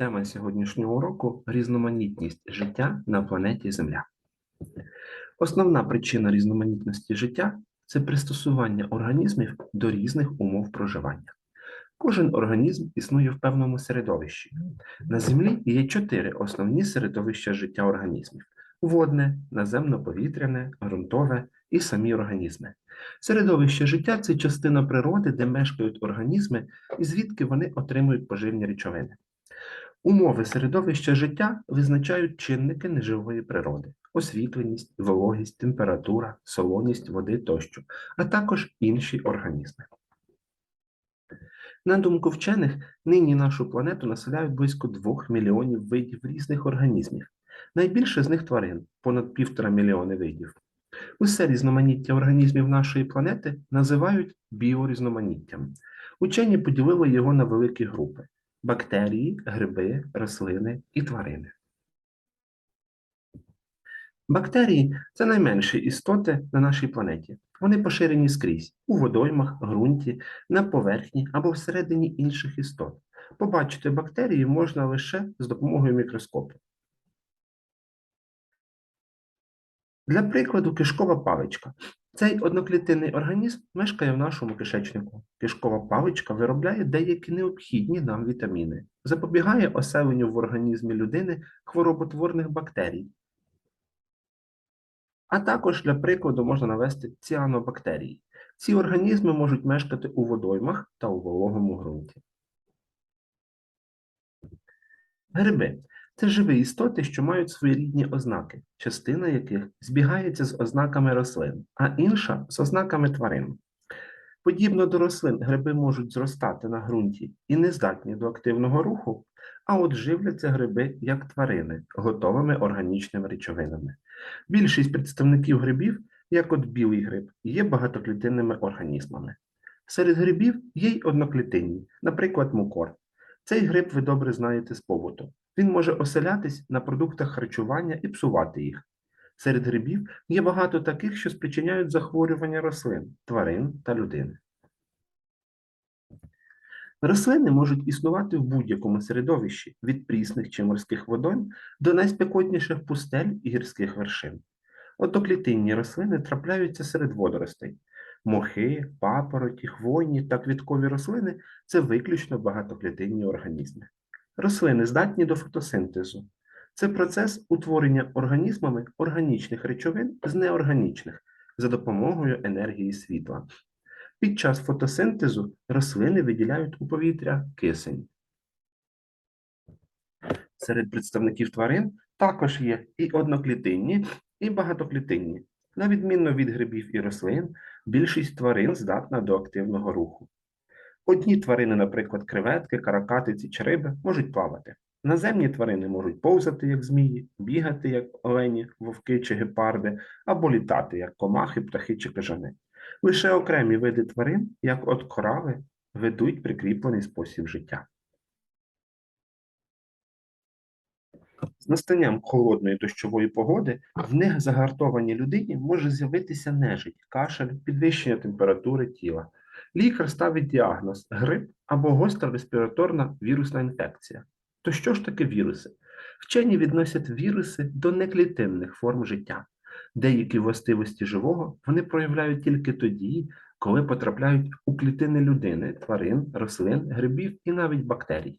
Тема сьогоднішнього уроку різноманітність життя на планеті Земля. Основна причина різноманітності життя це пристосування організмів до різних умов проживання. Кожен організм існує в певному середовищі. На Землі є чотири основні середовища життя організмів: водне, наземно-повітряне, ґрунтове і самі організми. Середовище життя це частина природи, де мешкають організми і звідки вони отримують поживні речовини. Умови середовища життя визначають чинники неживої природи: освітленість, вологість, температура, солоність води тощо, а також інші організми. На думку вчених, нині нашу планету населяють близько 2 мільйонів видів різних організмів. Найбільше з них тварин понад півтора мільйони видів. Усе різноманіття організмів нашої планети називають біорізноманіттям. Учені поділили його на великі групи: бактерії, гриби, рослини і тварини. Бактерії це найменші істоти на нашій планеті. Вони поширені скрізь у водоймах, ґрунті, на поверхні або всередині інших істот. Побачити бактерії можна лише з допомогою мікроскопу. Для прикладу, кишкова паличка. Цей одноклітинний організм мешкає в нашому кишечнику. Кишкова паличка виробляє деякі необхідні нам вітаміни, запобігає оселенню в організмі людини хвороботворних бактерій. А також для прикладу можна навести ціанобактерії. Ці організми можуть мешкати у водоймах та у вологому ґрунті. Гриби це живі істоти, що мають своєрідні ознаки, частина яких збігається з ознаками рослин, а інша з ознаками тварин. Подібно до рослин, гриби можуть зростати на ґрунті і не здатні до активного руху, а от живляться гриби як тварини, готовими органічними речовинами. Більшість представників грибів, як от білий гриб, є багатоклітинними організмами. Серед грибів є й одноклітинні, наприклад, мукор. Цей гриб ви добре знаєте з побуту. Він може оселятись на продуктах харчування і псувати їх. Серед грибів є багато таких, що спричиняють захворювання рослин, тварин та людини. Рослини можуть існувати в будь-якому середовищі від прісних чи морських водойм до найспекотніших пустель і гірських вершин. Одноклітинні рослини трапляються серед водоростей. Мохи, папороті, хвойні та квіткові рослини це виключно багатоклітинні організми. Рослини здатні до фотосинтезу. Це процес утворення організмами органічних речовин з неорганічних за допомогою енергії світла. Під час фотосинтезу рослини виділяють у повітря кисень. Серед представників тварин також є і одноклітинні, і багатоклітинні. На відміну від грибів і рослин, більшість тварин здатна до активного руху. Одні тварини, наприклад, креветки, каракатиці чи риби, можуть плавати. Наземні тварини можуть повзати, як змії, бігати, як олені, вовки чи гепарди, або літати, як комахи, птахи чи кажани. Лише окремі види тварин, як от корали, ведуть прикріплений спосіб життя. З настанням холодної дощової погоди в негазагартованій людині може з'явитися нежить, кашель, підвищення температури тіла. Лікар ставить діагноз грип або гостра респіраторна вірусна інфекція. То що ж таке віруси? Вчені відносять віруси до неклітинних форм життя. Деякі властивості живого вони проявляють тільки тоді, коли потрапляють у клітини людини, тварин, рослин, грибів і навіть бактерій.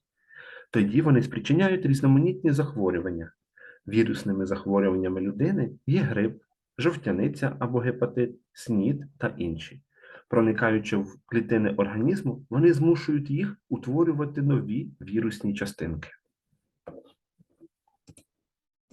Тоді вони спричиняють різноманітні захворювання. Вірусними захворюваннями людини є грип, жовтяниця або гепатит, снід та інші. Проникаючи в клітини організму, вони змушують їх утворювати нові вірусні частинки.